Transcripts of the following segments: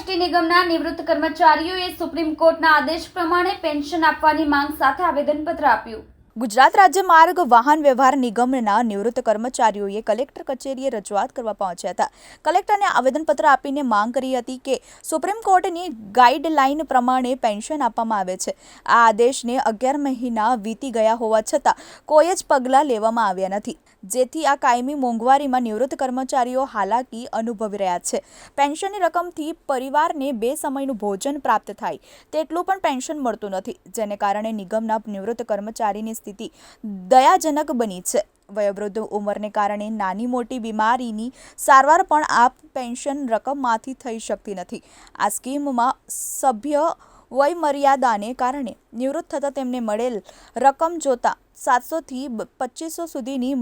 ST નિગમના નિવૃત્ત કર્મચારીઓએ સુપ્રીમ કોર્ટના આદેશ પ્રમાણે પેન્શન આપવાની માંગ સાથે આવેદનપત્ર આપ્યું. ગુજરાત રાજ્ય માર્ગ વાહન વ્યવહાર નિગમના નિવૃત્ત કર્મચારીઓએ કલેક્ટર કચેરીએ રજૂઆત કરવા પહોંચ્યા હતા. કલેક્ટરને આવેદનપત્ર આપીને માંગ કરી હતી કે સુપ્રીમ કોર્ટની ગાઈડલાઈન પ્રમાણે પેન્શન આપવામાં આવે છે. આ આદેશને અગિયાર મહિના વીતી ગયા હોવા છતાં કોઈ જ પગલાં લેવામાં આવ્યા નથી. જેથી આ કાયમી મોંઘવારીમાં નિવૃત્ત કર્મચારીઓ હાલાકી અનુભવી રહ્યા છે. પેન્શનની રકમથી પરિવારને બે સમયનું ભોજન પ્રાપ્ત થાય, તેટલું પણ પેન્શન મળતું નથી, જેને કારણે નિગમના નિવૃત્ત કર્મચારીની સ્થિતિ દયાજનક બની છે. વયોવૃદ્ધ ઉંમરને કારણે નાની મોટી બીમારીની સારવાર પણ આ પેન્શન રકમમાંથી થઈ શકતી નથી. આ સ્કીમમાં સભ્ય વયમર્યાદાને કારણે નિવૃત્ત થતાં તેમને મળેલ રકમ જોતાં સાતસોથી પચીસો સુધીની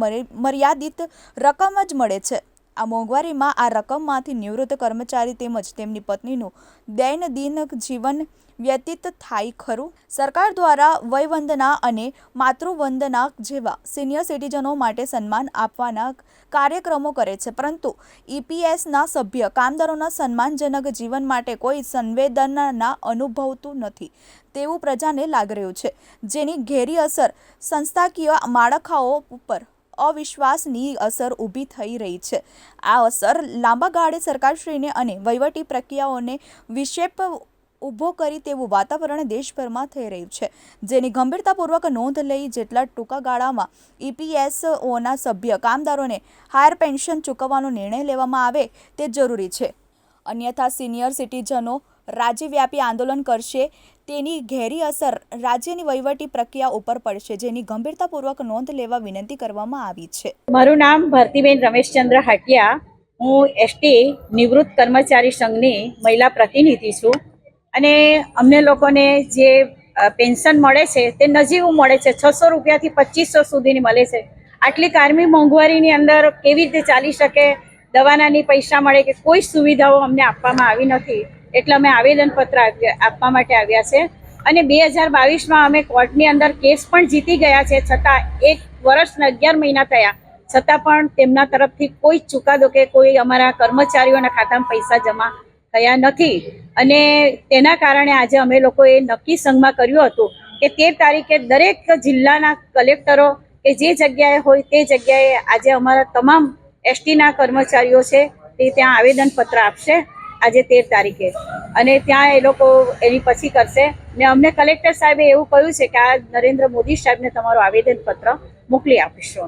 મર્યાદિત રકમ જ મળે છે. આ મોંઘવારીમાં આ રકમમાંથી નિવૃત્ત કર્મચારી તેમજ તેમની પત્નીનું દૈનંદિન જીવન વ્યતીત થાય ખરું? સરકાર દ્વારા વયવંદના અને માતૃવંદના જેવા સિનિયર સિટીઝનો માટે સન્માન આપવાના કાર્યક્રમો કરે છે. પરંતુ ઈપીએસના સભ્ય કામદારોના સન્માનજનક જીવન માટે કોઈ સંવેદના અનુભવતું નથી તેવું પ્રજાને લાગી રહ્યું છે. જેની ઘેરી અસર સંસ્થાકીય માળખાઓ ઉપર અવિશ્વાસની અસર ઊભી થઈ રહી છે. આ અસર લાંબા ગાળે સરકારશ્રીને અને વહીવટી પ્રક્રિયાઓને વિક્ષેપ ઊભો કરી તેવું વાતાવરણ દેશભરમાં થઈ રહ્યું છે. જેની ગંભીરતાપૂર્વક નોંધ લઈ જેટલા ટૂંકા ગાળામાં ઈપીએસઓના સભ્ય કામદારોને હાયર પેન્શન ચૂકવવાનો નિર્ણય લેવામાં આવે તે જરૂરી છે. અન્યથા સિનિયર સિટીઝનો રાજ્યવ્યાપી આંદોલન કરશે. તેની ઘેરી અસર રાજ્યની વહીવટી પ્રક્રિયા ઉપર પડશે, જેની ગંભીરતાપૂર્વક નોંધ લેવા વિનંતી કરવામાં આવી છે. મારું નામ ભારતીબેન રમેશચંદ્ર હાટિયા. હું એસટી નિવૃત્ત કર્મચારી સંઘની મહિલા પ્રતિનિધિ છું. અને અમને લોકોને જે પેન્શન મળે છે, તે નજીવું મળે છે. છસો રૂપિયાથી પચીસો સુધીની મળે છે. આટલી કારમી મોંઘવારીની અંદર કેવી રીતે ચાલી શકે? દવાનાની પૈસા મળે કે કોઈ સુવિધાઓ અમને આપવામાં આવી નથી. એટલે અમે આવેદનપત્ર આપવા માટે આવ્યા છે. અને બે હજાર બાવીસમાં અમે કોર્ટની અંદર કેસ પણ જીતી ગયા છે, છતાં એક વર્ષ ને અગિયાર મહિના થયા. છતાં પણ તેમના તરફથી કોઈ ચુકાદો કે કોઈ અમારા કર્મચારીઓના ખાતામાં પૈસા જમા થયા નથી. અને તેના કારણે આજે અમે લોકોએ નક્કી સંઘમાં કર્યું હતું કે તેર તારીખે દરેક જિલ્લાના કલેક્ટરો કે જે જગ્યાએ હોય તે જગ્યાએ આજે અમારા તમામ એસટીના કર્મચારીઓ છે તે ત્યાં આવેદનપત્ર આપશે. આજે તેર તારીખે. અને ત્યાં એ લોકો એની પછી કરશે. ને અમને કલેક્ટર સાહેબે એવું કહ્યું છે કે આ નરેન્દ્ર મોદી સાહેબને તમારું આવેદનપત્ર મોકલી આપીશું અમે.